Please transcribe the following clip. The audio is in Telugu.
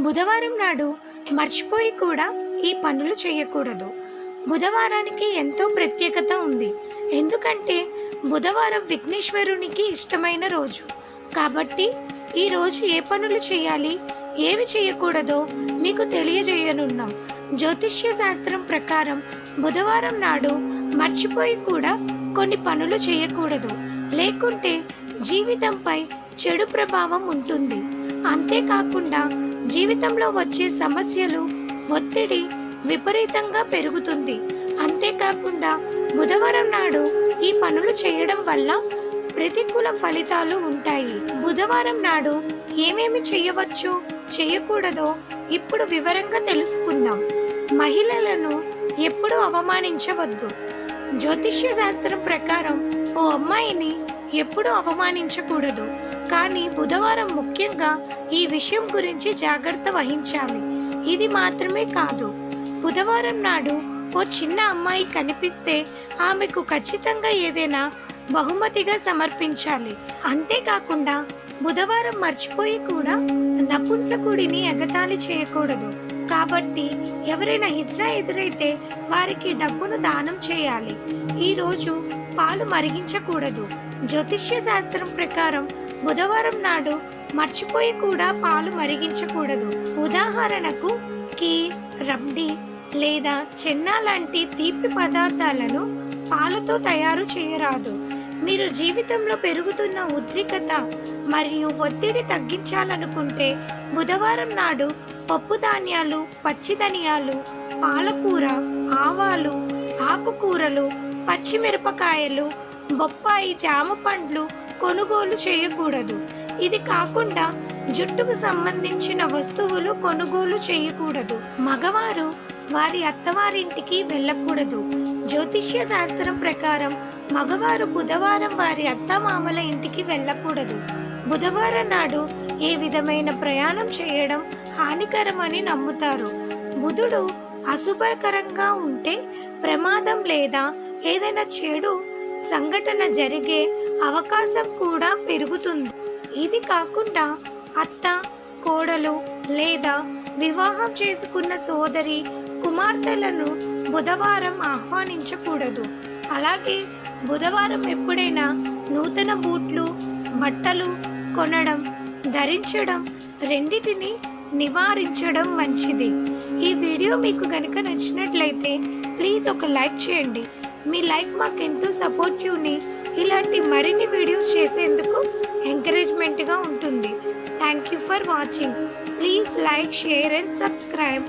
బుధవారం నాడు మర్చిపోయి కూడా ఈ పనులు చేయకూడదు. బుధవారానికి ఎంతో ప్రత్యేకత ఉంది. ఎందుకంటే బుధవారం విఘ్నేశ్వరునికి ఇష్టమైన రోజు. కాబట్టి ఈ రోజు ఏ పనులు చేయాలి ఏవి చేయకూడదో మీకు తెలియజేయనున్నాం. జ్యోతిష్య శాస్త్రం ప్రకారం బుధవారం నాడు మర్చిపోయి కూడా కొన్ని పనులు చేయకూడదు. లేకుంటే జీవితంపై చెడు ప్రభావం ఉంటుంది. అంతేకాకుండా జీవితంలో వచ్చే సమస్యలు ఒత్తిడి విపరీతంగా పెరుగుతుంది. అంతేకాకుండా బుధవారం నాడు ఈ పనులు చేయడం వల్ల ప్రతికూల ఫలితాలు ఉంటాయి. బుధవారం నాడు ఏమేమి చేయవచ్చు చేయకూడదో ఇప్పుడు వివరంగా తెలుసుకుందాం. మహిళలను ఎప్పుడు అవమానించవద్దు. జ్యోతిష్య శాస్త్రం ప్రకారం ఓ అమ్మాయిని ఎప్పుడు అవమానించకూడదు. కానీ బుధవారం ముఖ్యంగా ఈ విషయం గురించి జాగ్రత్త వహించాలి. ఇది మాత్రమే కాదు. బుధవారం నాడు ఓ చిన్న అమ్మాయి కనిపిస్తే ఆమెకు ఖచ్చితంగా ఏదైనా బహుమతిగా సమర్పించాలి. అంతేకాకుండా బుధవారం మర్చిపోయి కూడా నపుంసకుడిని ఎగతాళి చేయకూడదు. కాబట్టి ఎవరైనా హిజ్రా ఎదురైతే వారికి డబ్బును దానం చేయాలి. ఈ రోజు పాలు మరిగించకూడదు. జ్యోతిష్య శాస్త్రం ప్రకారం బుధవారం నాడు మర్చిపోయి కూడా పాలు మరిగించకూడదు. ఉదాహరణకు కీర్ రబ్డి లేదా చెన్నా లాంటి తీపి పదార్థాలను పాలతో తయారు చేయరాదు. మీరు జీవితంలో పెరుగుతున్న ఉద్రిక్తత మరియు ఒత్తిడి తగ్గించాలనుకుంటే బుధవారం నాడు పప్పు ధాన్యాలు పచ్చి ధనియాలు పాలకూర ఆవాలు ఆకుకూరలు పచ్చిమిరపకాయలు బొప్పాయి జామ పండ్లు కొనుగోలు చేయకూడదు. ఇది కాకుండా జుట్టుకు సంబంధించిన వస్తువులు కొనుగోలు చేయకూడదు. మగవారు వారి అత్తవారింటికి వెళ్ళకూడదు. జ్యోతిష్య శాస్త్రం ప్రకారం మగవారు బుధవారం వారి అత్తమామల ఇంటికి వెళ్ళకూడదు. బుధవారం నాడు ఏ విధమైన ప్రయాణం చేయడం హానికరమని నమ్ముతారు. బుధుడు అశుభకరంగా ఉంటే ప్రమాదం లేదా ఏదైనా చెడు సంఘటన జరిగే అవకాశం కూడా పెరుగుతుంది. ఇది కాకుండా అత్త కోడలు లేదా వివాహం చేసుకున్న సోదరి కుమార్తెలను బుధవారం ఆహ్వానించకూడదు. అలాగే బుధవారం ఎప్పుడైనా నూతన బూట్లు బట్టలు కొనడం ధరించడం రెండిటిని నివారించడం మంచిది. ఈ వీడియో మీకు కనుక నచ్చినట్లయితే ప్లీజ్ ఒక లైక్ చేయండి. మీ లైక్ మాకు ఎంతో సపోర్టివ్ని ఇలాంటి మరిన్ని వీడియోస్ చేసేందుకు ఎంకరేజ్మెంట్గా ఉంటుంది. Thank you for watching please like share and subscribe